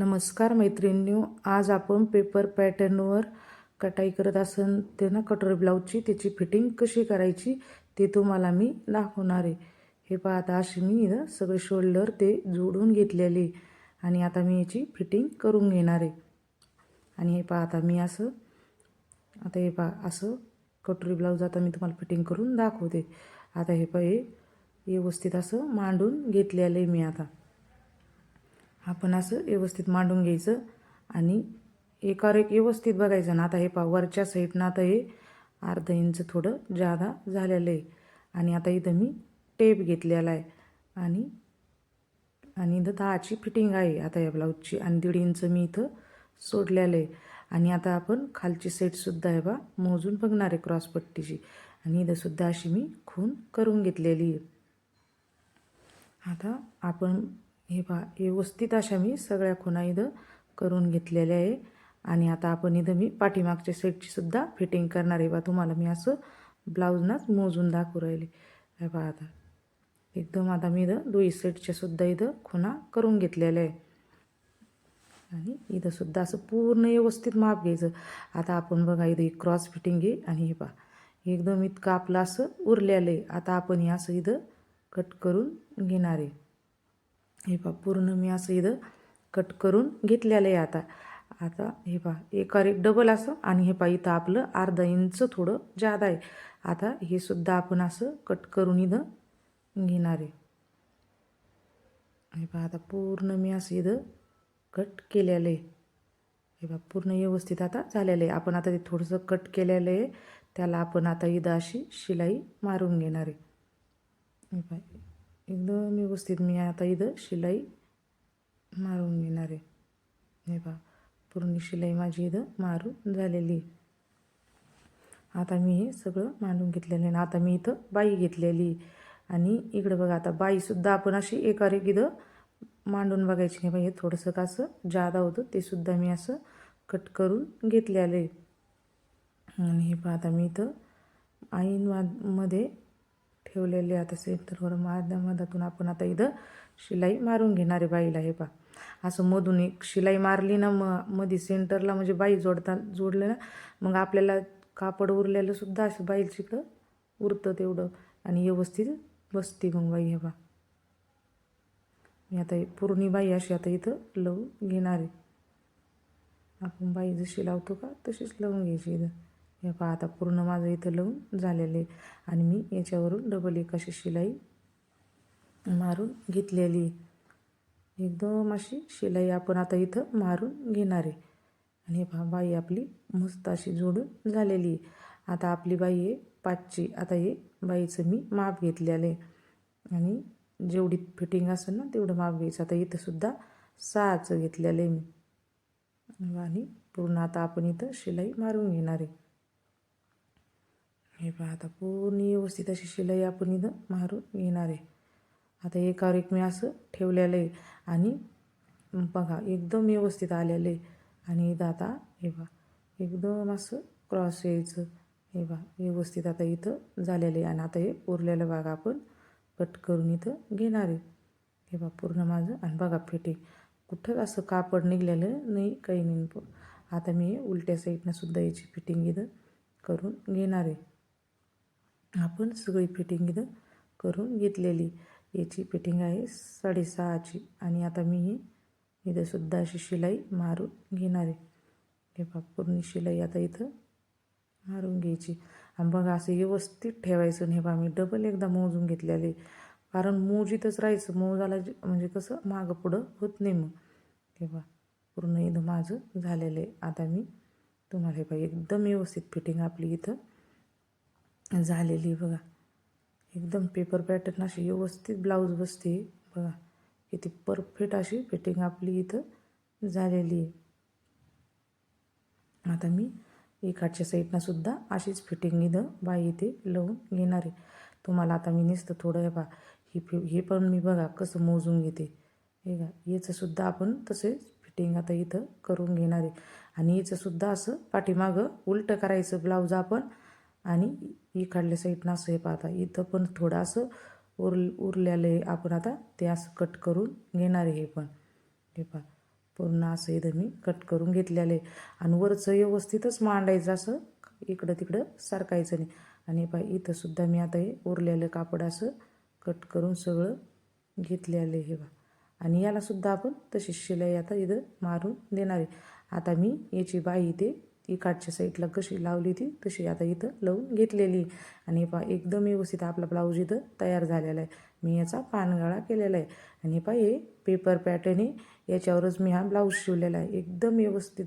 नमस्कार मैत्रिणींनो आज आपण पेपर पॅटर्नवर कटाई करत असन ते ना कटोरी ब्लाऊजची त्याची फिटिंग कशी करायची ते तुम्हाला मी दाखवणार आहे. हे पहा आता अशी मी सगळे शोल्डर ते जोडून घेतलेले आणि आता मी याची फिटिंग करून घेणार आहे. आणि हे पहा आता मी असं आता हे पहा असं कटोरी ब्लाऊज आता मी तुम्हाला फिटिंग करून दाखवते. आता हे पहा हे व्यवस्थित असं मांडून घेतलेलं आहे मी आता. आपण असं व्यवस्थित मांडून घ्यायचं. आणि एकावर एक व्यवस्थित बघायचं. ना आता हे पा वरच्या साईडनं आता हे अर्धा इंच थोडं जादा झालेलं आहे. आणि आता इथं मी टेप घेतलेला आहे. आणि आणि इथं दहाची फिटिंग आहे आता या ब्लाऊजची आणि दीड इंच मी इथं सोडलेलं आहे. आणि आता आपण खालची सेटसुद्धा आहे बा मोजून बघणार आहे क्रॉसपट्टीची आणि इथंसुद्धा अशी मी खून करून घेतलेली आहे. आता आपण हे पहा व्यवस्थित अशा मी सगळ्या खुणा इथं करून घेतलेल्या आहे. आणि आता आपण इथं मी पाठीमागच्या सेटची सुद्धा फिटिंग करणार आहे. बा तुम्हाला मी असं ब्लाऊजनाच मोजून दाखवू राहिले. हे पहा आता. एकदम आता मी इथं दुई सेटच्या सुद्धा इथं खुणा करून घेतलेल्या आहे. आणि इथं सुद्धा असं पूर्ण व्यवस्थित माप घ्यायचं. आता आपण बघा इथं एक क्रॉस फिटिंग घे आणि हे पहा एकदम इतकं आपलं असं उरलेलं आहे. आता आपण हे असं इथं कट करून घेणार आहे. हे पहा पूर्ण मी असं इथं कट करून घेतलेलं आहे आता. आता हे पहा एकावर एक डबल असं आणि हे पहा इथं आपलं अर्धा इंच थोडं जादा आहे. आता हे सुद्धा आपण असं कट करून इथं घेणार आहे. हे पहा आता पूर्ण मी असं इथं कट केलेलं आहे. हे बा पूर्ण व्यवस्थित आता झालेलं आहे. आपण आता ते थोडंसं कट केलेलं आहे. त्याला आपण आता इथं अशी शिलाई मारून घेणार आहे. हे एकदम व्यवस्थित मी आता इथं शिलाई मारून घेणार आहे हे पहा पूर्ण शिलाई माझी इथं मारून झालेली आता मी हे सगळं मांडून घेतलेलं आहे आता मी इथं बाई घेतलेली आणि इकडं बघा आता बाईसुद्धा आपण अशी एकावर एक इथं मांडून बघायची नाही बाई हे थोडंसं का असं जादा होतं ते सुद्धा मी असं कट करून घेतलेलं आहे आणि हे पहा आता मी इथं आईनमध्ये ठेवलेले आता सेंटरवर माझ्या मधातून आपण आता इथं शिलाई मारून घेणारे बाईला हे पा असं मधून एक शिलाई मारली ना म मध्ये सेंटरला म्हणजे बाई जोडता जोडले ना मग आपल्याला कापड उरलेलं सुद्धा असं बाईला इकडं उरतं तेवढं आणि व्यवस्थित बसते मग बाई हे बा मी आता पूर्णी बाई अशी आता इथं लावून घेणार आहे. आपण बाई जशी लावतो का तशीच लावून घ्यायची इथं. हे पहा आता पूर्ण माझं इथं लावून झालेलं आहे. आणि मी याच्यावरून डबल एक अशी शिलाई मारून घेतलेली एकदम अशी शिलाई आपण आता इथं मारून घेणार आहे. आणि हे पहा बाई आपली मस्त अशी जोडून झालेली आता आपली बाई आहे पाचची. आता हे बाईचं मी माप घेतलेलं आहे. आणि जेवढी फिटिंग असेल ना तेवढं माप घ्यायचं. आता इथंसुद्धा सहाचं घेतलेलं आहे मी. आणि पूर्ण आता आपण इथं शिलाई मारून घेणार आहे. हे पहा आता पूर्ण व्यवस्थित अशी शिलाई आपण इथं मारून घेणार आहे. आता एकावर एक मी असं ठेवलेलं आहे आणि बघा एकदम व्यवस्थित आलेलं आहे. आणि इथं आता हे बा एकदम असं क्रॉस यायचं. हे बा व्यवस्थित आता इथं झालेलं आहे. आणि आता हे उरलेलं भाग आपण कट करून इथं घेणार आहे. हे बा पूर्ण माझं. आणि बघा फिटिंग. कुठंच असं कापड निघलेलं नाही काही नाही. आता मी उलट्या साईडनं सुद्धा याची फिटिंग इथं करून घेणार आहे. आपण सगळी फिटिंग इथं करून घेतलेली. याची फिटिंग आहे साडेसहाची आणि आता मी ही इथं सुद्धा अशी शिलाई मारून घेणार आहे. हे बघ पूर्ण शिलाई आता इथं मारून घ्यायची. आणि बघा असं व्यवस्थित ठेवायचं नाही बा मी डबल एकदा मोजून घेतलेले. कारण मोजीतच राहायचं. मोजाला म्हणजे कसं मागं पुढं होत नाही मग. हे बा पूर्ण इथं माझं झालेलं आहे. आता मी तुम्हाला हे बघा एकदम व्यवस्थित फिटिंग आपली इथं झालेली बघा. एकदम पेपर पॅटर्न अशी व्यवस्थित ब्लाऊज बसते. बघा किती परफेक्ट अशी फिटिंग आपली इथं झालेली आहे. आता मी एकाच्या साईडनं सुद्धा अशीच फिटिंग इथं बाई इथे लावून घेणार आहे. तुम्हाला आता मी नुसतं थोडं हे बा ही फि हे पण मी बघा कसं मोजून घेते. हे का याचंसुद्धा आपण तसेच फिटिंग आता इथं करून घेणार आहे. आणि याचंसुद्धा असं पाठीमागं उलटं करायचं ब्लाऊज आपण. आणि इकडल्या साईडनं असं हे पाहता इथं पण थोडं असं उर उरलेलं आहे. आपण आता ते असं कट करून घेणार आहे हे पण. हे पहा पूर्ण असं इथं मी कट करून घेतलेलं आहे. आणि वरचं व्यवस्थितच मांडायचं असं इकडं तिकडं सारखायचं नाही. आणि पा इथंसुद्धा मी आता हे उरलेलं कापड असं कट करून सगळं घेतलेलं आहे हे बा आणि यालासुद्धा आपण तशी शिलाई आता इथं मारून देणार आहे. आता मी याची बाई इथे ती काठच्या साईडला कशी लावली ती तशी आता इथं लावून घेतलेली. आणि पा एकदम व्यवस्थित आपला ब्लाऊज इथं तयार झालेला आहे. मी याचा पानगळा केलेला आहे. आणि पा हे पेपर पॅटर्न आहे. याच्यावरच मी हा ब्लाऊज शिवलेला आहे. एकदम व्यवस्थित.